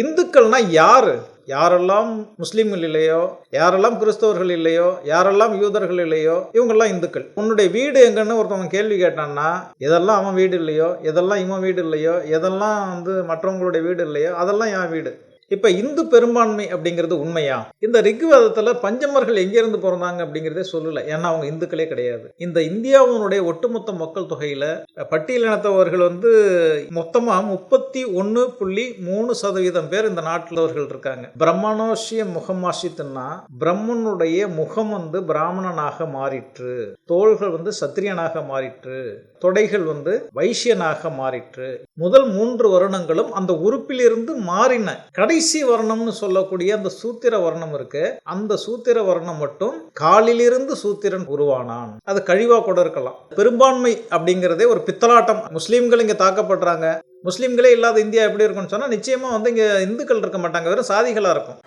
இந்துக்கள்னா யாரு? யாரெல்லாம் முஸ்லீம்கள் இல்லையோ யாரெல்லாம் கிறிஸ்தவர்கள் இல்லையோ யாரெல்லாம் யூதர்கள் இல்லையோ இவங்கெல்லாம் இந்துக்கள். உன்னுடைய வீடு எங்கன்னு ஒருத்தவங்க கேள்வி கேட்டான்னா எதெல்லாம் அவன் வீடு இல்லையோ எதெல்லாம் இவன் வீடு இல்லையோ எதெல்லாம் வந்து மற்றவங்களுடைய வீடு இல்லையோ அதெல்லாம் என் வீடு. இப்போ இந்து பெரும்பான்மை அப்படிங்கிறது உண்மையா? இந்த ரிக்வேதத்தில் பஞ்சமர்கள் எங்கேருந்து பிறந்தாங்க அப்படிங்கிறதே சொல்லலை. ஏன்னா அவங்க இந்துக்களே கிடையாது. இந்த இந்தியாவினுடைய ஒட்டுமொத்த மக்கள் தொகையில் பட்டியலினத்தவர்கள் வந்து மொத்தமாக முப்பத்தி ஒன்று புள்ளி மூணு சதவீதம் பேர் இந்த நாட்டிலவர்கள் இருக்காங்க. பிரம்மணோஷிய முகமாசித்துன்னா பிரம்மனுடைய முகம் வந்து பிராமணனாக மாறிற்று. தோள்கள் வந்து சத்திரியனாக மாறிற்று. தொடைகள் வந்து வைசியனாக மாறிற்று. முதல் மூன்று வருணங்களும் அந்த உறுப்பிலிருந்து மாறின. கடை கடைசி வர்ணம்னு சொல்லக்கூடிய அந்த சூத்திர வர்ணம் இருக்கு. அந்த சூத்திர வர்ணம் மட்டும் காலிலிருந்து சூத்திரன் உருவானான். அது கழிவா கூட இருக்கலாம். பெரும்பான்மை அப்படிங்கிறதே ஒரு பித்தலாட்டம். முஸ்லீம்கள் இங்க தாக்கப்படுறாங்க. முஸ்லீம்களே இல்லாத இந்தியா எப்படி இருக்கும்னு சொன்னா நிச்சயமா வந்து இங்க இந்துக்கள் இருக்க மாட்டாங்க. வெறும் சாதிகளா இருக்கும்.